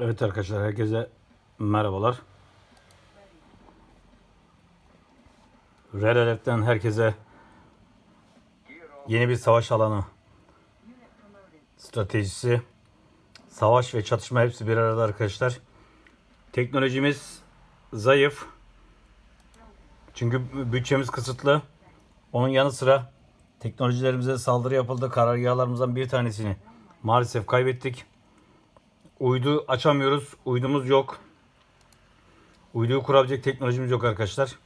Evet arkadaşlar herkese merhabalar. Red Alert'ten herkese yeni bir savaş alanı stratejisi, savaş ve çatışma hepsi bir arada arkadaşlar. Teknolojimiz zayıf. Çünkü bütçemiz kısıtlı. Onun yanı sıra teknolojilerimize saldırı yapıldı. Karargahlarımızdan bir tanesini maalesef kaybettik. Uydu açamıyoruz. Uydumuz yok. Uyduyu kurabilecek teknolojimiz yok arkadaşlar.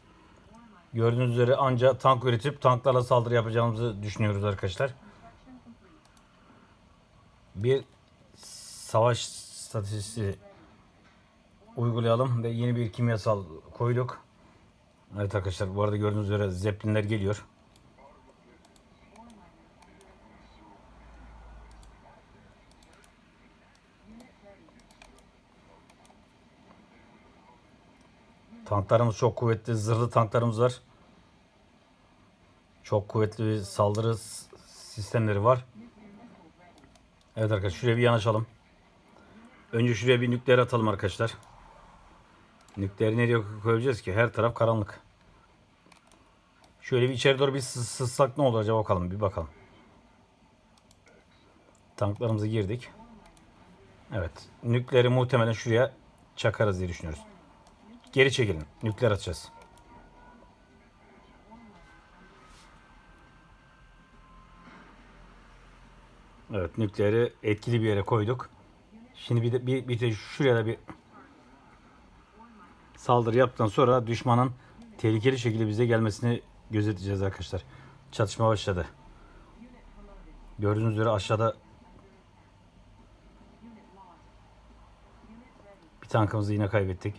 Gördüğünüz üzere anca tank üretip tanklarla saldırı yapacağımızı düşünüyoruz arkadaşlar. Bir savaş stratejisi uygulayalım ve yeni bir kimyasal koyduk. Evet arkadaşlar bu arada gördüğünüz üzere zeplinler geliyor. Tanklarımız çok kuvvetli. Zırhlı tanklarımız var. Çok kuvvetli bir saldırı sistemleri var. Evet arkadaşlar şuraya bir yanaşalım. Önce şuraya bir nükleer atalım arkadaşlar. Nükleeri nereye koyacağız ki? Her taraf karanlık. Şöyle bir içeri doğru bir sız- sızsak ne olur acaba bakalım. Bir bakalım. Tanklarımızı girdik. Evet. Nükleeri muhtemelen şuraya çakarız diye düşünüyoruz. Geri çekilin. Nükleer atacağız. Evet nükleeri etkili bir yere koyduk. Şimdi bir de, bir, bir de şuraya da bir saldırı yaptıktan sonra düşmanın tehlikeli şekilde bize gelmesini gözeteceğiz arkadaşlar. Çatışma başladı. Gördüğünüz üzere aşağıda bir tankımızı yine kaybettik.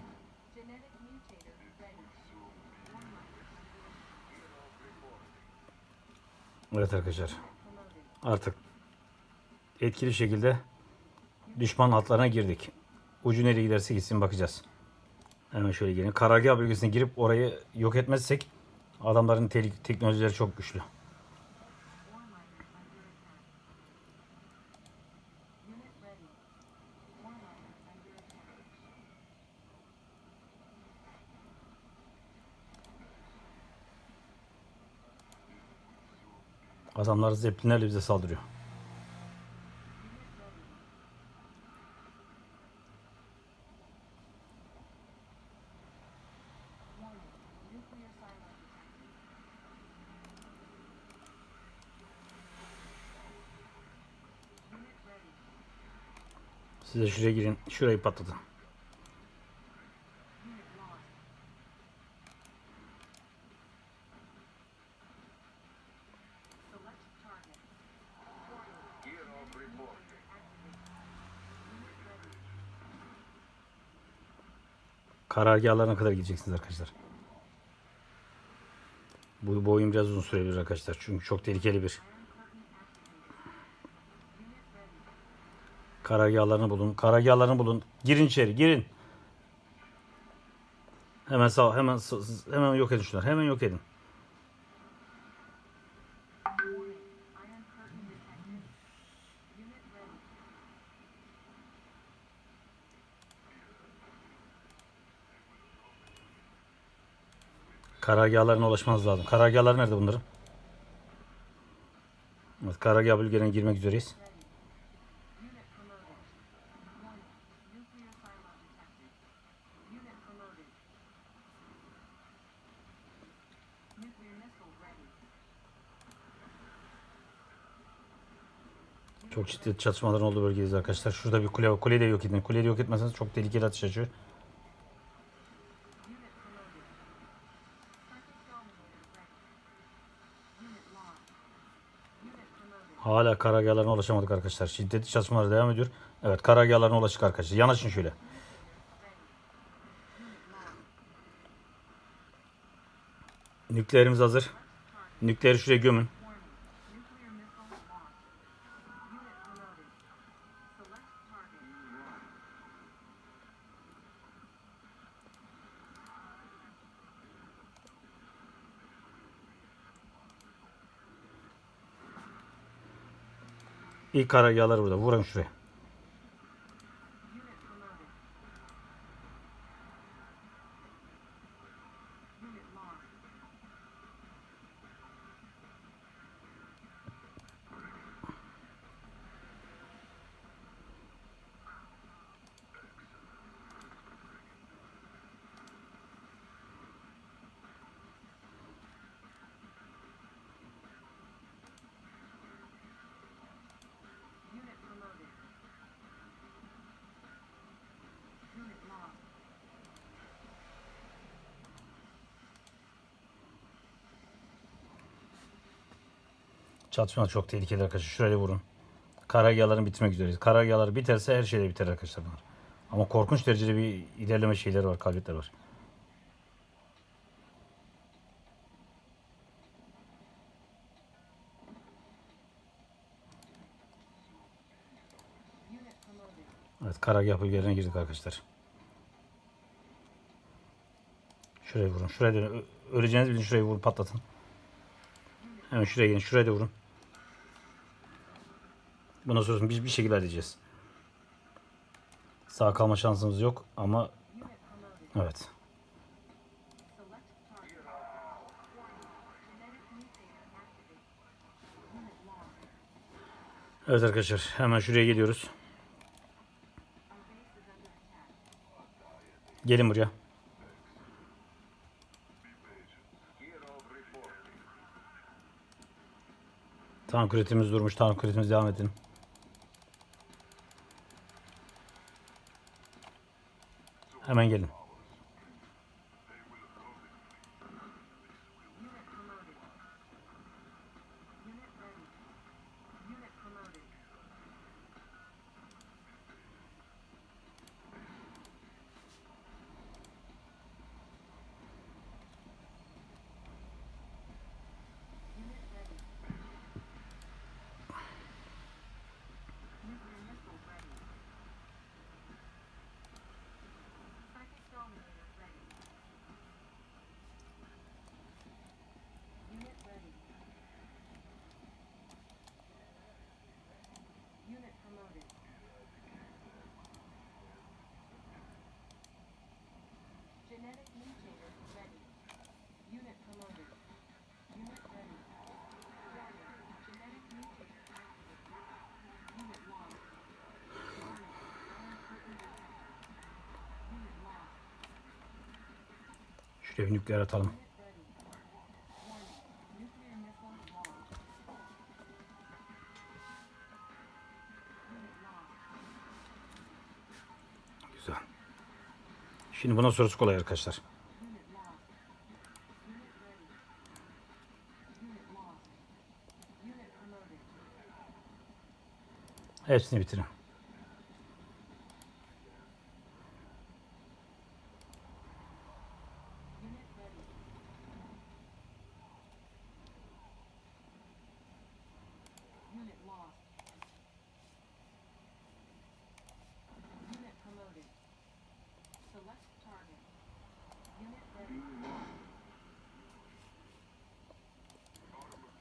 Evet arkadaşlar. Artık etkili şekilde düşman hatlarına girdik. Ucu nereye giderse gitsin bakacağız. Hemen şöyle gelin. Karargah bölgesine girip orayı yok etmezsek adamların te- teknolojileri çok güçlü. Adamlar zeplinlerle bize saldırıyor. Size şuraya girin. Şurayı patlatın. Karargahlarına kadar gideceksiniz arkadaşlar. Bu, bu oyun biraz uzun sürebilir arkadaşlar. Çünkü çok tehlikeli bir. Karargahlarını bulun. Karargahlarını bulun. Girin içeri, girin. Hemen sağ, hemen hemen yok edin şunları. Hemen yok edin. Karargahlarına ulaşmanız lazım. Karargahlar nerede bunların? Evet, karargah bölgelerine girmek üzereyiz. Çok ciddi çatışmaların olduğu bölgedeyiz arkadaşlar. Şurada bir kule var. Kuleyi de yok edin. Kuleyi de yok etmezseniz çok tehlikeli atış açıyor. Karargahlarına ulaşamadık arkadaşlar. Şiddetli çatışmalar devam ediyor. Evet karargahlarına ulaştık arkadaşlar. Yanaşın şöyle. Nükleerimiz hazır. Nükleeri şuraya gömün. İlk karargahlar burada. Vurun şuraya. Çatışma çok tehlikeli arkadaşlar. Şuraya vurun. Karargahların bitmek üzere. Karargahlar biterse her şey de biter arkadaşlar bunlar. Ama korkunç derecede bir ilerleme şeyleri var, kabiliyetler var. Evet, karargah bölgelerine girdik arkadaşlar. Şuraya vurun. Şuraya dönün. Öleceğiniz bilin şuraya vurun patlatın. Hemen şuraya gelin. Şuraya da vurun. Bundan sonrasını biz bir şekilde halledeceğiz. Sağ kalma şansımız yok ama evet. Evet arkadaşlar hemen şuraya geliyoruz. Gelin buraya. Tank üretimimiz durmuş. Tank üretimimiz devam edin. Hemen gelin. Şuraya bir nükleer atalım. Bundan sonrası kolay arkadaşlar. Unit lost.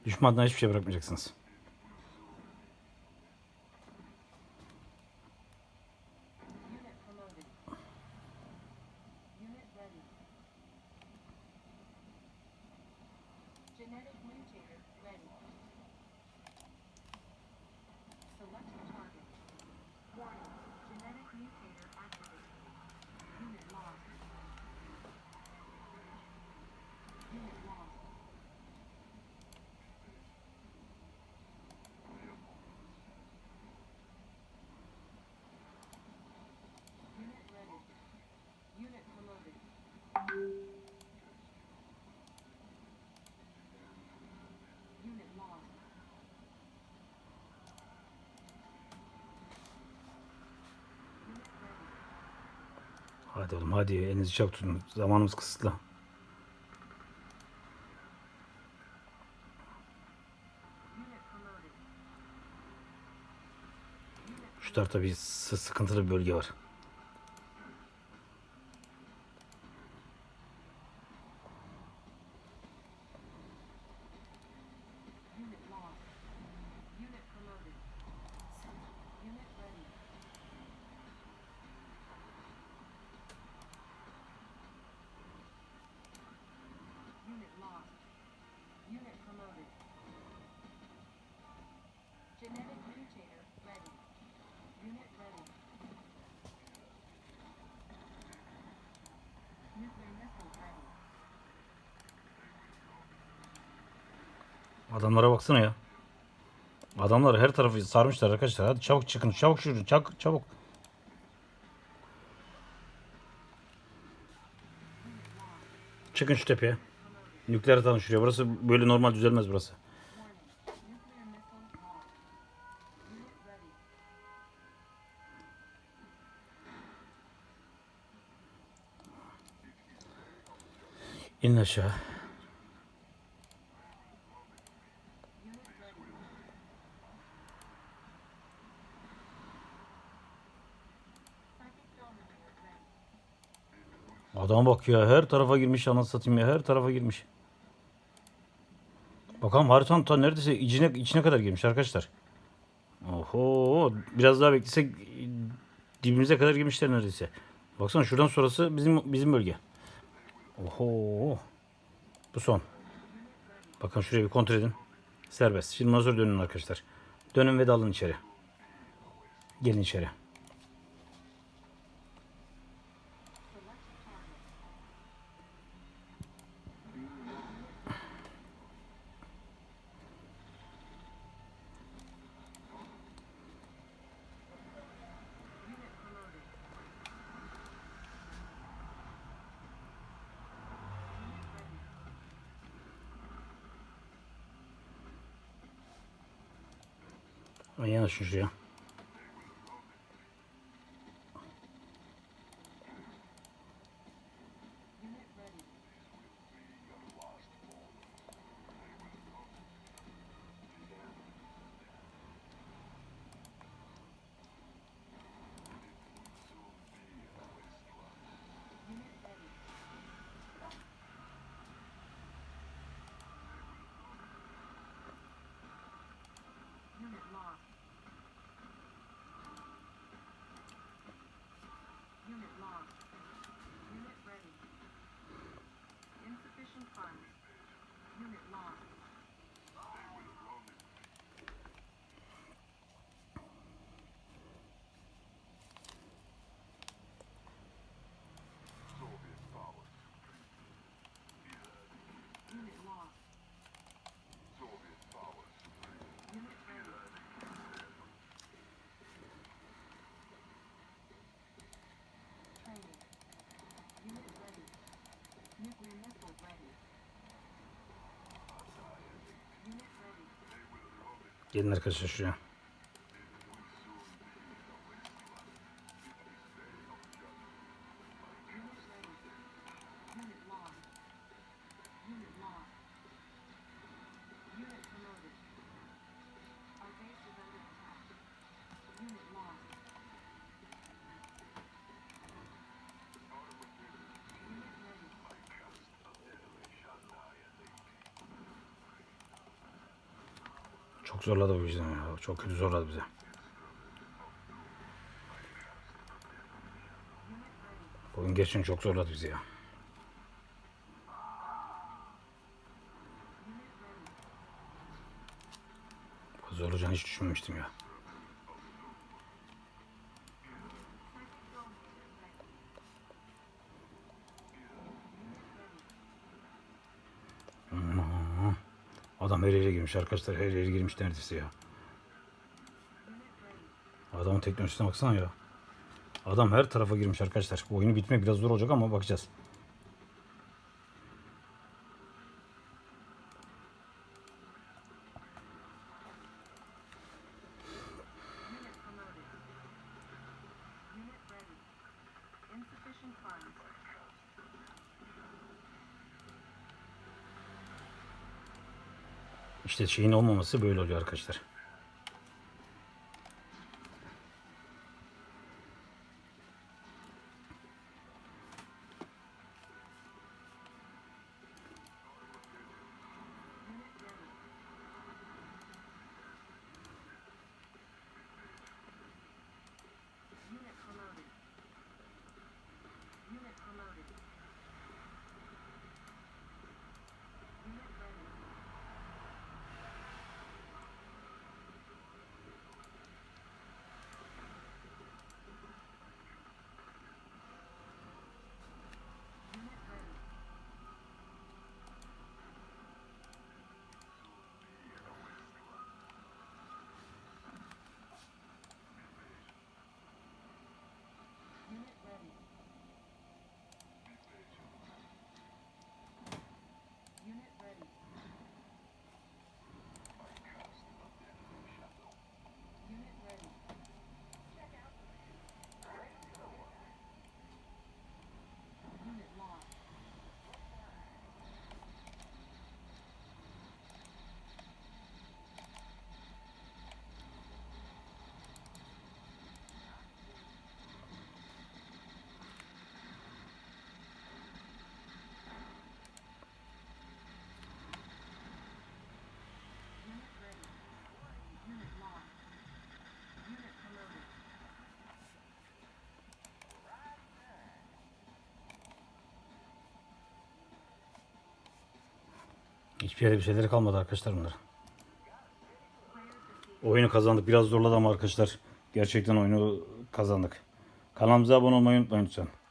Düşmandan hiçbir şey bırakmayacaksınız. Genetic Hadi oğlum hadi elinizi çabuk tutun. Zamanımız kısıtlı. Şu tarafta bir sı- sıkıntılı bir bölge var. Adamlara baksana ya. Adamlar her tarafı sarmışlar arkadaşlar. Hadi çabuk çıkın. Çabuk şurun. Çabuk çabuk. Çıkın şu tepeye. Nükleer atalım şuraya. Burası böyle normal düzelmez burası. İn aşağı. Adam bak ya her tarafa girmiş anasını satayım ya her tarafa girmiş. Bakalım haritanın ta neredeyse içine, içine kadar girmiş arkadaşlar. Oho biraz daha beklesek dibimize kadar girmişler neredeyse. Baksana şuradan sonrası bizim bizim bölge. Oho. Bu son. Bakın şuraya bir kontrol edin. Serbest. Şimdi sonra dönün arkadaşlar. Dönün ve dalın içeri. Gelin içeri. Ay yanaşın şuraya. Gelin arkadaşlar şuraya. Çok zorladı bu yüzden ya. Çok kötü zorladı bize. Bugün geçen çok zorladı bizi ya. Bu zor olacağını hiç düşünmemiştim ya. Adam her yere girmiş arkadaşlar. Her yere girmiş neredeyse ya. Adamın teknolojisine baksana ya. Adam her tarafa girmiş arkadaşlar. Bu oyunu bitmek biraz zor olacak ama bakacağız. İşte şeyin olmaması böyle oluyor arkadaşlar. Hiçbir yerde bir şeyleri kalmadı arkadaşlar bunlar. Oyunu kazandık. Biraz zorladı ama arkadaşlar. Gerçekten oyunu kazandık. Kanalımıza abone olmayı unutmayın lütfen.